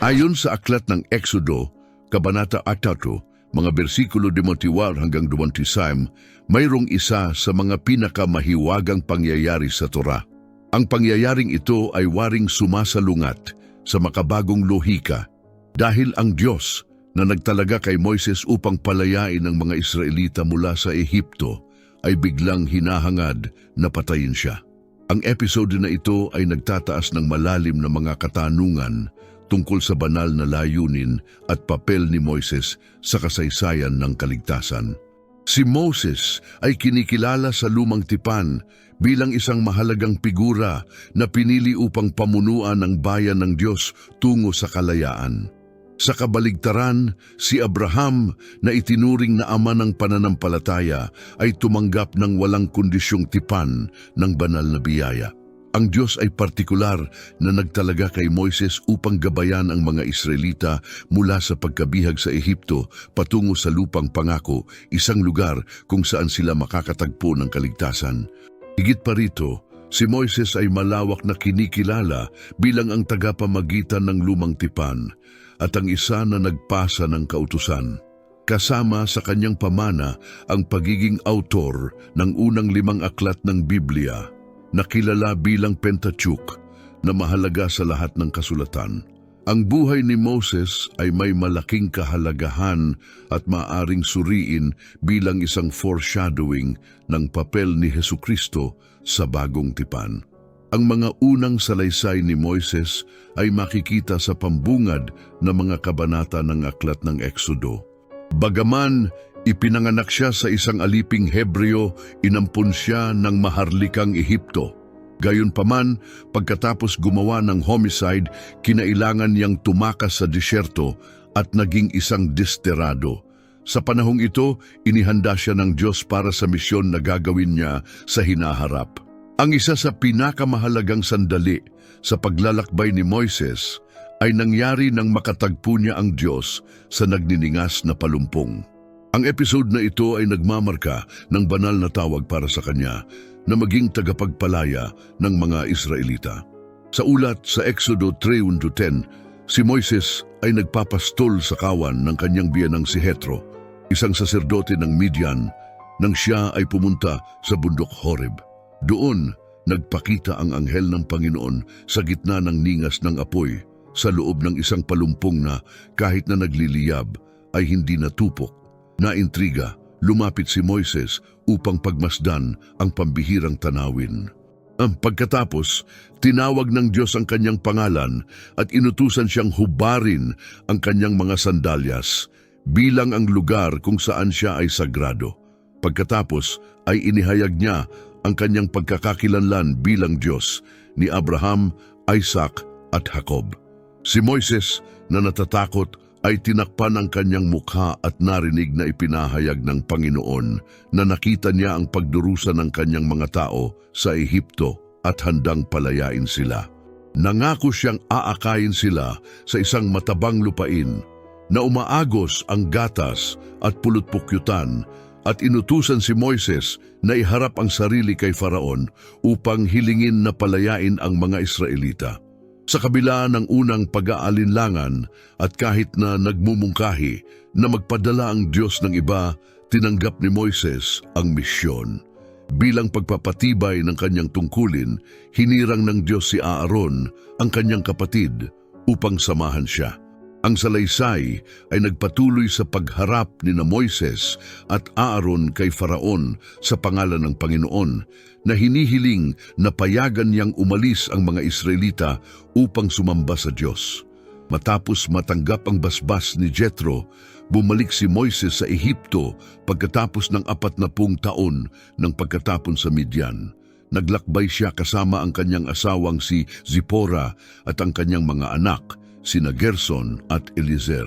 Ayon sa aklat ng Exodo, Kabanata 4, mga bersikulo 21 hanggang 26, mayroong isa sa mga pinakamahiwagang pangyayari sa Torah. Ang pangyayaring ito ay waring sumasalungat sa makabagong lohika dahil ang Diyos na nagtalaga kay Moises upang palayain ang mga Israelita mula sa Ehipto ay biglang hinahangad na patayin siya. Ang episode na ito ay nagtataas ng malalim na mga katanungan tungkol sa banal na layunin at papel ni Moises sa kasaysayan ng kaligtasan. Si Moses ay kinikilala sa lumang tipan bilang isang mahalagang figura na pinili upang pamunuan ang bayan ng Diyos tungo sa kalayaan. Sa kabaligtaran, si Abraham na itinuring na ama ng pananampalataya ay tumanggap ng walang kondisyong tipan ng banal na biyaya. Ang Diyos ay partikular na nagtalaga kay Moises upang gabayan ang mga Israelita mula sa pagkabihag sa Ehipto patungo sa lupang pangako, isang lugar kung saan sila makakatagpo ng kaligtasan. Higit pa rito, si Moises ay malawak na kinikilala bilang ang tagapamagitan ng lumang tipan at ang isa na nagpasa ng kautusan. Kasama sa kanyang pamana ang pagiging autor ng unang limang aklat ng Biblia na kilala bilang Pentateuch na mahalaga sa lahat ng kasulatan. Ang buhay ni Moses ay may malaking kahalagahan at maaring suriin bilang isang foreshadowing ng papel ni Hesu Kristo sa bagong tipan. Ang mga unang salaysay ni Moises ay makikita sa pambungad ng mga kabanata ng aklat ng Eksodo. Bagaman ipinanganak siya sa isang aliping Hebreo, inampun siya ng maharlikang Ehipto. Gayunpaman, pagkatapos gumawa ng homicide, kinailangan niyang tumakas sa disyerto at naging isang desterado. Sa panahong ito, inihanda siya ng Diyos para sa misyon na gagawin niya sa hinaharap. Ang isa sa pinakamahalagang sandali sa paglalakbay ni Moises ay nangyari nang makatagpo niya ang Diyos sa nagniningas na palumpong. Ang episode na ito ay nagmamarka ng banal na tawag para sa kanya na maging tagapagpalaya ng mga Israelita. Sa ulat sa Exodo 3.10, si Moises ay nagpapastol sa kawan ng kanyang biyanang si Hetro, isang saserdote ng Midian, nang siya ay pumunta sa bundok Horeb. Doon, nagpakita ang anghel ng Panginoon sa gitna ng ningas ng apoy sa loob ng isang palumpong na kahit na nagliliyab ay hindi natupok. Naintriga, lumapit si Moises upang pagmasdan ang pambihirang tanawin. Ang pagkatapos, tinawag ng Diyos ang kanyang pangalan at inutusan siyang hubarin ang kanyang mga sandalyas bilang ang lugar kung saan siya ay sagrado. Pagkatapos ay inihayag niya ang kanyang pagkakakilanlan bilang Diyos ni Abraham, Isaac at Jacob. Si Moises na natatakot ay tinakpan ang kanyang mukha at narinig na ipinahayag ng Panginoon na nakita niya ang pagdurusa ng kanyang mga tao sa Ehipto at handang palayain sila. Nangako siyang aakayin sila sa isang matabang lupain na umaagos ang gatas at pulutpukyutan at inutusan si Moises na iharap ang sarili kay Faraon upang hilingin na palayain ang mga Israelita. Sa kabila ng unang pag-aalinlangan at kahit na nagmumungkahi na magpadala ang Diyos ng iba, tinanggap ni Moises ang misyon. Bilang pagpapatibay ng kanyang tungkulin, hinirang ng Diyos si Aaron, ang kanyang kapatid, upang samahan siya. Ang salaysay ay nagpatuloy sa pagharap ni na Moises at Aaron kay Faraon sa pangalan ng Panginoon na hinihiling na payagan niyang umalis ang mga Israelita upang sumamba sa Diyos. Matapos matanggap ang basbas ni Jethro, bumalik si Moises sa Ehipto pagkatapos ng apat na pung taon ng pagkatapon sa Midian. Naglakbay siya kasama ang kanyang asawang si Zipporah at ang kanyang mga anak, sina Gerson at Eliezer.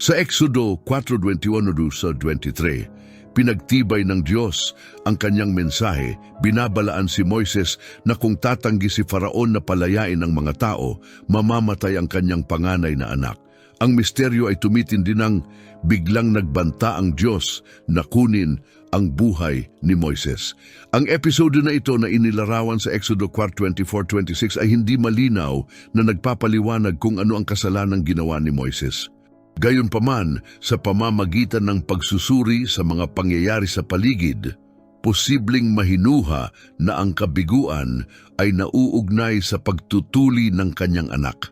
Sa Exodo 4.21-23, pinagtibay ng Diyos ang kanyang mensahe, binabalaan si Moises na kung tatanggi si Faraon na palayain ang mga tao, mamamatay ang kanyang panganay na anak. Ang misteryo ay tumitindi ng biglang nagbanta ang Diyos na kunin ang buhay ni Moises. Ang episode na ito na inilarawan sa Exodo 4.24-26 ay hindi malinaw na nagpapaliwanag kung ano ang kasalanang ginawa ni Moises. Gayunpaman, sa pamamagitan ng pagsusuri sa mga pangyayari sa paligid, posibleng mahinuha na ang kabiguan ay nauugnay sa pagtutuli ng kanyang anak.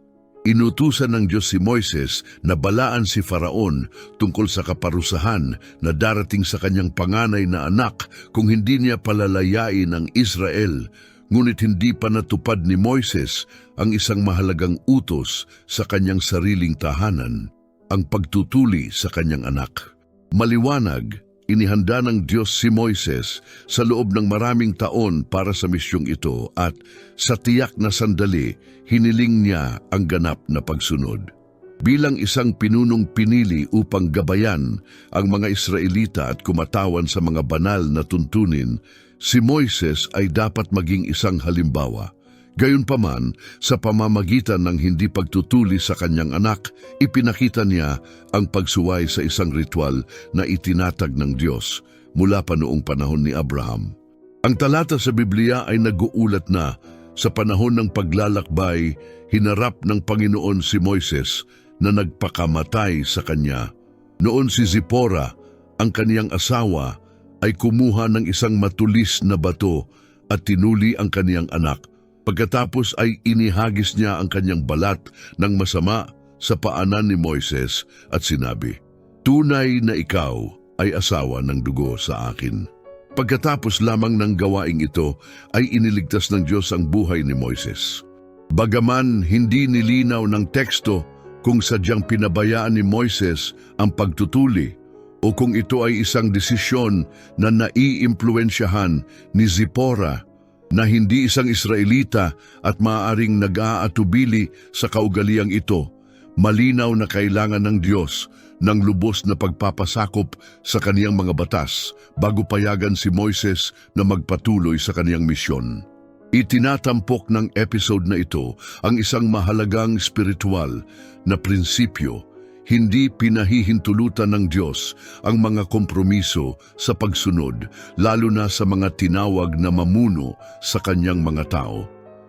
Inutusan ng Diyos si Moises na balaan si Faraon tungkol sa kaparusahan na darating sa kanyang panganay na anak kung hindi niya palalayain ang Israel. Ngunit hindi pa natupad ni Moises ang isang mahalagang utos sa kanyang sariling tahanan, ang pagtutuli sa kanyang anak. Maliwanag, inihanda ng Diyos si Moises sa loob ng maraming taon para sa misyong ito at sa tiyak na sandali, hiniling niya ang ganap na pagsunod. Bilang isang pinunong pinili upang gabayan ang mga Israelita at kumatawan sa mga banal na tuntunin, si Moises ay dapat maging isang halimbawa. Gayunpaman, sa pamamagitan ng hindi pagtutuli sa kanyang anak, ipinakita niya ang pagsuway sa isang ritual na itinatag ng Diyos mula pa noong panahon ni Abraham. Ang talata sa Biblia ay nag-uulat na sa panahon ng paglalakbay, hinarap ng Panginoon si Moises na nagpakamatay sa kanya. Noon si Zipporah, ang kaniyang asawa, ay kumuha ng isang matulis na bato at tinuli ang kaniyang anak. Pagkatapos ay inihagis niya ang kanyang balat ng masama sa paanan ni Moises at sinabi, Tunay na ikaw ay asawa ng dugo sa akin. Pagkatapos lamang ng gawaing ito ay iniligtas ng Diyos ang buhay ni Moises. Bagaman hindi nilinaw ng teksto kung sadyang pinabayaan ni Moises ang pagtutuli o kung ito ay isang desisyon na naiimpluensyahan ni Zipporah na hindi isang Israelita at maaaring nag-aatubili sa kaugaliang ito, malinaw na kailangan ng Diyos ng lubos na pagpapasakop sa kaniyang mga batas bago payagan si Moises na magpatuloy sa kaniyang misyon. Itinatampok ng episode na ito ang isang mahalagang spiritual na prinsipyo hindi pinahihintulutan ng Diyos ang mga kompromiso sa pagsunod, lalo na sa mga tinawag na mamuno sa kanyang mga tao.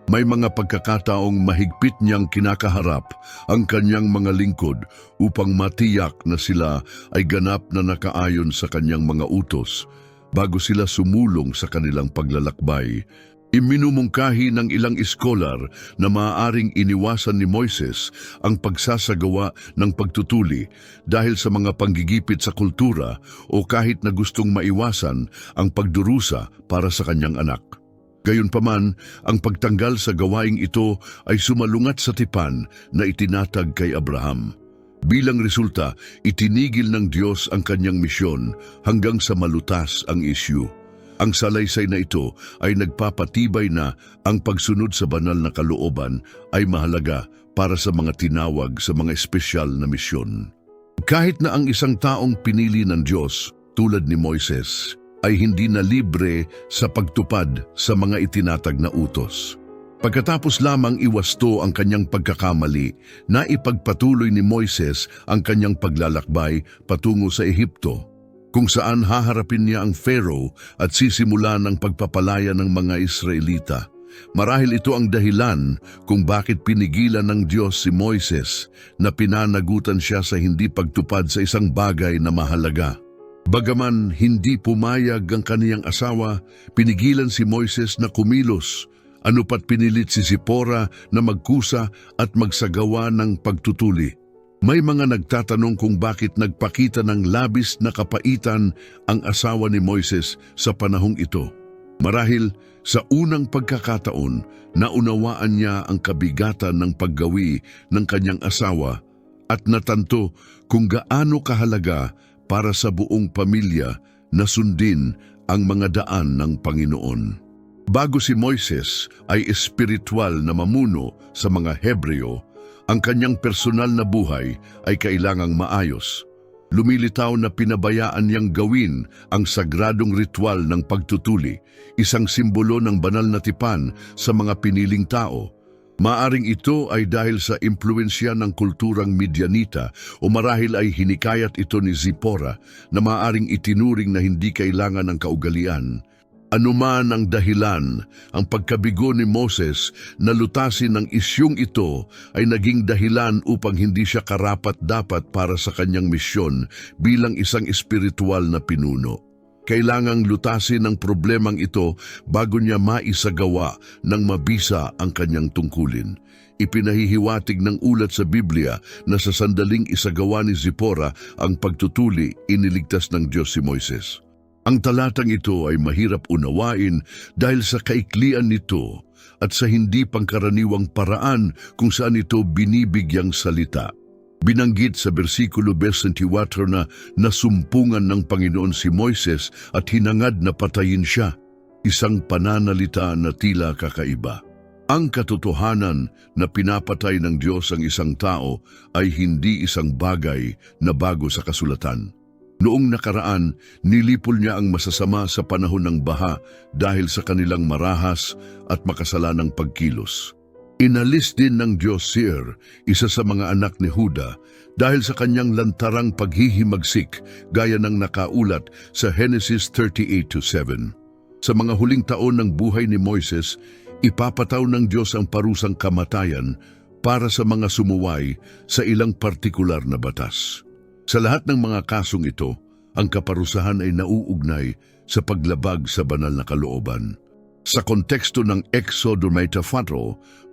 May mga pagkakataong mahigpit niyang kinakaharap ang kanyang mga lingkod upang matiyak na sila ay ganap na nakaayon sa kanyang mga utos bago sila sumulong sa kanilang paglalakbay. Iminumungkahi ng ilang iskolar na maaaring iniwasan ni Moises ang pagsasagawa ng pagtutuli dahil sa mga panggigipit sa kultura o kahit na gustong maiwasan ang pagdurusa para sa kanyang anak. Gayunpaman, ang pagtanggal sa gawaing ito ay sumalungat sa tipan na itinatag kay Abraham. Bilang resulta, itinigil ng Diyos ang kanyang misyon hanggang sa malutas ang isyu. Ang salaysay na ito ay nagpapatibay na ang pagsunod sa banal na kalooban ay mahalaga para sa mga tinawag sa mga espesyal na misyon. Kahit na ang isang taong pinili ng Diyos tulad ni Moises ay hindi na libre sa pagtupad sa mga itinatag na utos. Pagkatapos lamang iwasto ang kanyang pagkakamali, na ipagpatuloy ni Moises ang kanyang paglalakbay patungo sa Ehipto kung saan haharapin niya ang Pharaoh at sisimula ng pagpapalaya ng mga Israelita. Marahil ito ang dahilan kung bakit pinigilan ng Diyos si Moises na pinanagutan siya sa hindi pagtupad sa isang bagay na mahalaga. Bagaman hindi pumayag ang kaniyang asawa, pinigilan si Moises na kumilos, ano pat pinilit si Zipporah na magkusa at magsagawa ng pagtutuli. May mga nagtatanong kung bakit nagpakita ng labis na kapaitan ang asawa ni Moises sa panahong ito. Marahil sa unang pagkakataon, naunawaan niya ang kabigatan ng paggawi ng kanyang asawa at natanto kung gaano kahalaga para sa buong pamilya na sundin ang mga daan ng Panginoon. Bago si Moises ay espiritual na mamuno sa mga Hebreo, ang kanyang personal na buhay ay kailangang maayos. Lumilitaw na pinabayaan niyang gawin ang sagradong ritual ng pagtutuli, isang simbolo ng banal na tipan sa mga piniling tao. Maaring ito ay dahil sa impluensya ng kulturang Midianita o marahil ay hinikayat ito ni Zipporah na maaring itinuring na hindi kailangan ng kaugalian. Anuman ang dahilan, ang pagkabigo ni Moses na lutasin ng isyong ito ay naging dahilan upang hindi siya karapat-dapat para sa kanyang misyon bilang isang espiritual na pinuno. Kailangang lutasin ang problemang ito bago niya maisagawa ng mabisa ang kanyang tungkulin. Ipinahihiwatig ng ulat sa Biblia na sa sandaling isagawa ni Zipporah ang pagtutuli, iniligtas ng Diyos si Moises. Ang talatang ito ay mahirap unawain dahil sa kaiklian nito at sa hindi pangkaraniwang paraan kung saan ito binibigyang salita. Binanggit sa bersikulo 24 na nasumpungan ng Panginoon si Moises at hinangad na patayin siya, isang pananalita na tila kakaiba. Ang katotohanan na pinapatay ng Diyos ang isang tao ay hindi isang bagay na bago sa kasulatan. Noong nakaraan, nilipol niya ang masasama sa panahon ng baha dahil sa kanilang marahas at makasalanang pagkilos. Inalis din ng Diyos si Er, isa sa mga anak ni Huda, dahil sa kanyang lantarang paghihimagsik gaya ng nakaulat sa Genesis 38-7. Sa mga huling taon ng buhay ni Moises, ipapataw ng Diyos ang parusang kamatayan para sa mga sumuway sa ilang partikular na batas. Sa lahat ng mga kasong ito, ang kaparusahan ay nauugnay sa paglabag sa banal na kalooban. Sa konteksto ng Exodo 24,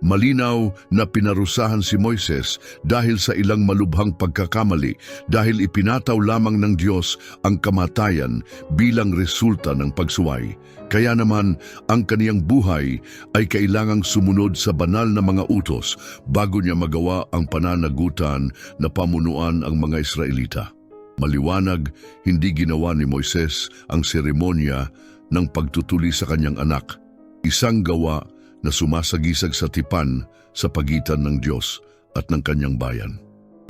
malinaw na pinarusahan si Moises dahil sa ilang malubhang pagkakamali dahil ipinataw lamang ng Diyos ang kamatayan bilang resulta ng pagsuway. Kaya naman, ang kaniyang buhay ay kailangang sumunod sa banal na mga utos bago niya magawa ang pananagutan na pamunuan ang mga Israelita. Maliwanag, hindi ginawa ni Moises ang seremonya ng pagtutuli sa kanyang anak, isang gawa na sumasagisag sa tipan sa pagitan ng Diyos at ng kanyang bayan.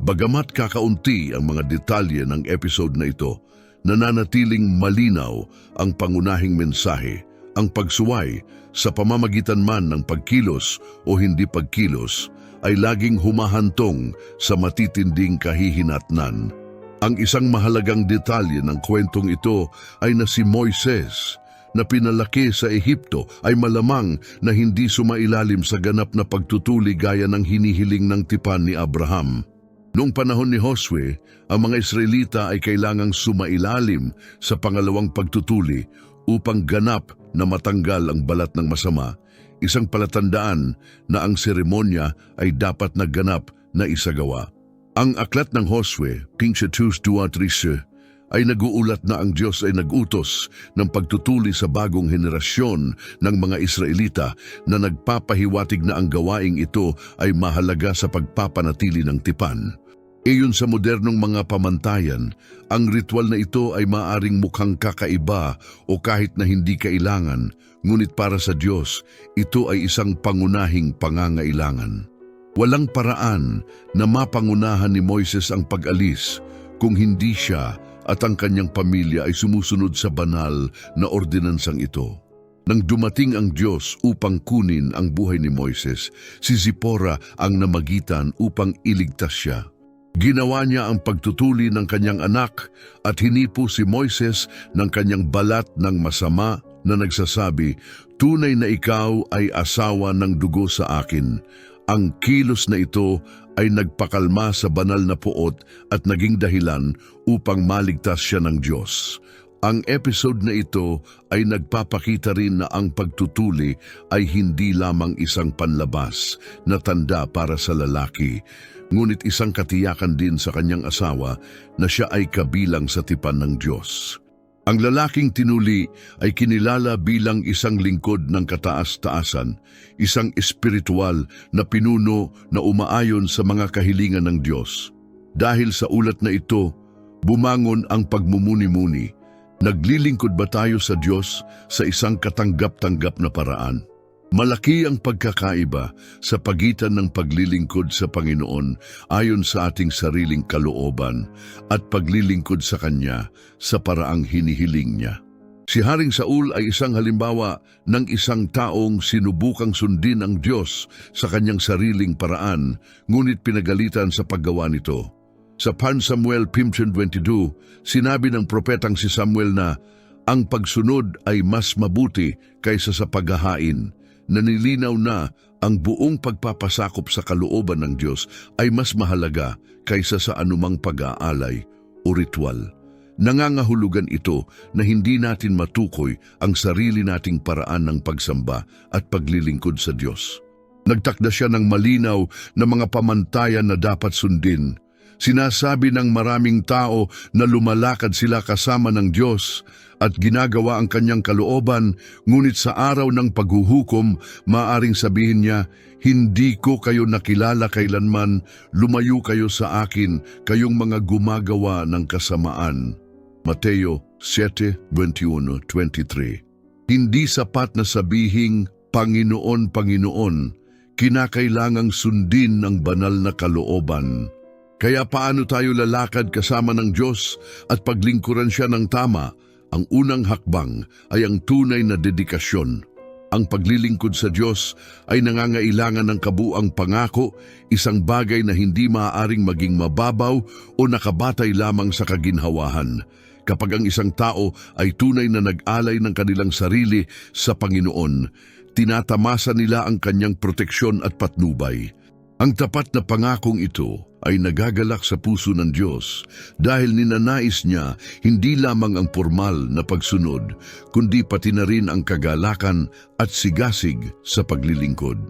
Bagamat kakaunti ang mga detalye ng episode na ito, nananatiling malinaw ang pangunahing mensahe, ang pagsuway sa pamamagitan man ng pagkilos o hindi pagkilos ay laging humahantong sa matitinding kahihinatnan. Ang isang mahalagang detalye ng kwentong ito ay na si Moises na pinalaki sa Ehipto ay malamang na hindi sumailalim sa ganap na pagtutuli gaya ng hinihiling ng tipan ni Abraham. Noong panahon ni Josue, ang mga Israelita ay kailangang sumailalim sa pangalawang pagtutuli upang ganap na matanggal ang balat ng masama, isang palatandaan na ang seremonya ay dapat naganap na isagawa. Ang aklat ng Josue, King Shatus 2.13, ay naguulat na ang Diyos ay nagutos ng pagtutuli sa bagong henerasyon ng mga Israelita na nagpapahiwatig na ang gawaing ito ay mahalaga sa pagpapanatili ng tipan. Iyon sa modernong mga pamantayan, ang ritual na ito ay maaring mukhang kakaiba o kahit na hindi kailangan, ngunit para sa Diyos, ito ay isang pangunahing pangangailangan. Walang paraan na mapangunahan ni Moises ang pag-alis kung hindi siya at ang kanyang pamilya ay sumusunod sa banal na ordinansang ito. Nang dumating ang Diyos upang kunin ang buhay ni Moises, si Zipporah ang namagitan upang iligtas siya. Ginawa niya ang pagtutuli ng kanyang anak at hinipo si Moises ng kanyang balat ng masama na nagsasabi, Tunay na ikaw ay asawa ng dugo sa akin. Ang kilos na ito ay nagpakalma sa banal na puot at naging dahilan upang maligtas siya ng Diyos. Ang episode na ito ay nagpapakita rin na ang pagtutuli ay hindi lamang isang panlabas na tanda para sa lalaki, ngunit isang katiyakan din sa kanyang asawa na siya ay kabilang sa tipan ng Diyos. Ang lalaking tinuli ay kinilala bilang isang lingkod ng kataas-taasan, isang espiritual na pinuno na umaayon sa mga kahilingan ng Diyos. Dahil sa ulat na ito, bumangon ang pagmumuni-muni. Naglilingkod ba tayo sa Diyos sa isang katanggap-tanggap na paraan? Malaki ang pagkakaiba sa pagitan ng paglilingkod sa Panginoon ayon sa ating sariling kalooban at paglilingkod sa Kanya sa paraang hinihiling niya. Si Haring Saul ay isang halimbawa ng isang taong sinubukang sundin ang Diyos sa kanyang sariling paraan, ngunit pinagalitan sa paggawa nito. Sa 1 Samuel 15.22, sinabi ng propetang si Samuel na, ang pagsunod ay mas mabuti kaysa sa paghahain. Nanilinaw na ang buong pagpapasakop sa kalooban ng Diyos ay mas mahalaga kaysa sa anumang pag-aalay o ritual. Nangangahulugan ito na hindi natin matukoy ang sarili nating paraan ng pagsamba at paglilingkod sa Diyos. Nagtakda siya ng malinaw na mga pamantayan na dapat sundin. Sinasabi ng maraming tao na lumalakad sila kasama ng Diyos at ginagawa ang kanyang kalooban, ngunit sa araw ng paghuhukom, maaring sabihin niya, Hindi ko kayo nakilala kailanman, lumayo kayo sa akin, kayong mga gumagawa ng kasamaan. Mateo 7:21-23. Hindi sapat na sabihing Panginoon, Panginoon, kinakailangang sundin ang banal na kalooban. Kaya paano tayo lalakad kasama ng Diyos at paglingkuran siya ng tama? Ang unang hakbang ay ang tunay na dedikasyon. Ang paglilingkod sa Diyos ay nangangailangan ng kabuang pangako, isang bagay na hindi maaaring maging mababaw o nakabatay lamang sa kaginhawahan. Kapag ang isang tao ay tunay na nag-alay ng kanilang sarili sa Panginoon, tinatamasa nila ang kanyang proteksyon at patnubay. Ang tapat na pangakong ito ay nagagalak sa puso ng Diyos dahil ninanais niya hindi lamang ang formal na pagsunod, kundi pati na rin ang kagalakan at sigasig sa paglilingkod.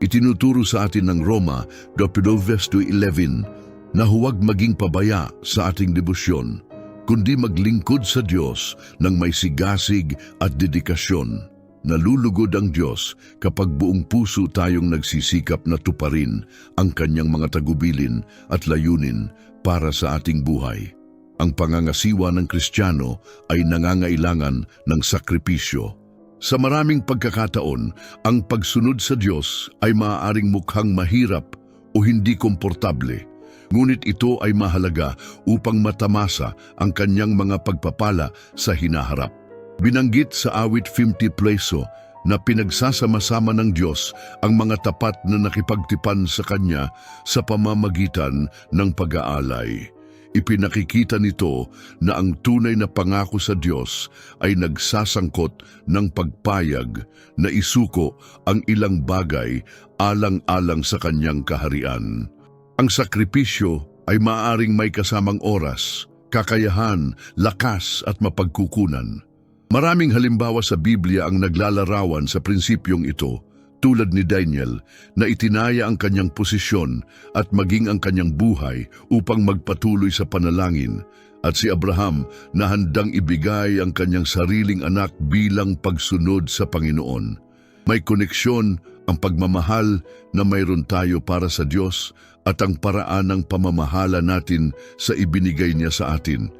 Itinuturo sa atin ng Roma 12.11 na huwag maging pabaya sa ating debosyon, kundi maglingkod sa Diyos ng may sigasig at dedikasyon. Nalulugod ang Diyos kapag buong puso tayong nagsisikap na tuparin ang kanyang mga tagubilin at layunin para sa ating buhay. Ang pangangasiwa ng Kristiyano ay nangangailangan ng sakripisyo. Sa maraming pagkakataon, ang pagsunod sa Diyos ay maaaring mukhang mahirap o hindi komportable. Ngunit ito ay mahalaga upang matamasa ang kanyang mga pagpapala sa hinaharap. Binanggit sa awit 50 Pleso na pinagsasama-sama ng Diyos ang mga tapat na nakipagtipan sa Kanya sa pamamagitan ng pag-aalay. Ipinakikita nito na ang tunay na pangako sa Diyos ay nagsasangkot ng pagpayag na isuko ang ilang bagay alang-alang sa Kanyang kaharian. Ang sakripisyo ay maaring may kasamang oras, kakayahan, lakas at mapagkukunan. Maraming halimbawa sa Biblia ang naglalarawan sa prinsipyong ito, tulad ni Daniel na itinaya ang kanyang posisyon at maging ang kanyang buhay upang magpatuloy sa panalangin, at si Abraham na handang ibigay ang kanyang sariling anak bilang pagsunod sa Panginoon. May koneksyon ang pagmamahal na mayroon tayo para sa Diyos at ang paraan ng pamamahala natin sa ibinigay niya sa atin.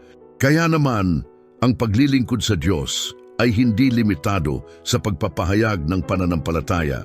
Kaya naman, ang paglilingkod sa Diyos ay hindi limitado sa pagpapahayag ng pananampalataya,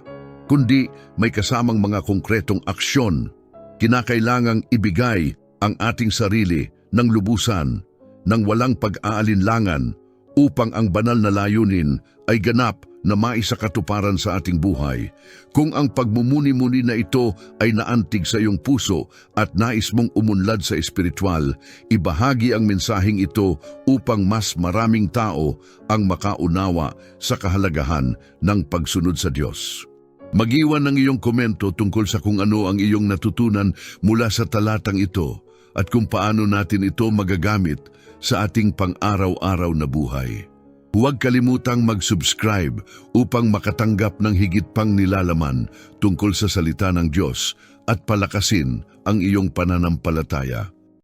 kundi may kasamang mga konkretong aksyon. Kinakailangang ibigay ang ating sarili ng lubusan, ng walang pag-aalinlangan, upang ang banal na layunin ay ganap na maisakatuparan sa ating buhay. Kung ang pagmumuni-muni na ito ay naantig sa iyong puso at nais mong umunlad sa espiritual, ibahagi ang mensaheng ito upang mas maraming tao ang makaunawa sa kahalagahan ng pagsunod sa Diyos. Magiwan ng iyong komento tungkol sa kung ano ang iyong natutunan mula sa talatang ito at kung paano natin ito magagamit sa ating pang-araw-araw na buhay. Huwag kalimutang mag-subscribe upang makatanggap ng higit pang nilalaman tungkol sa salita ng Diyos at palakasin ang iyong pananampalataya.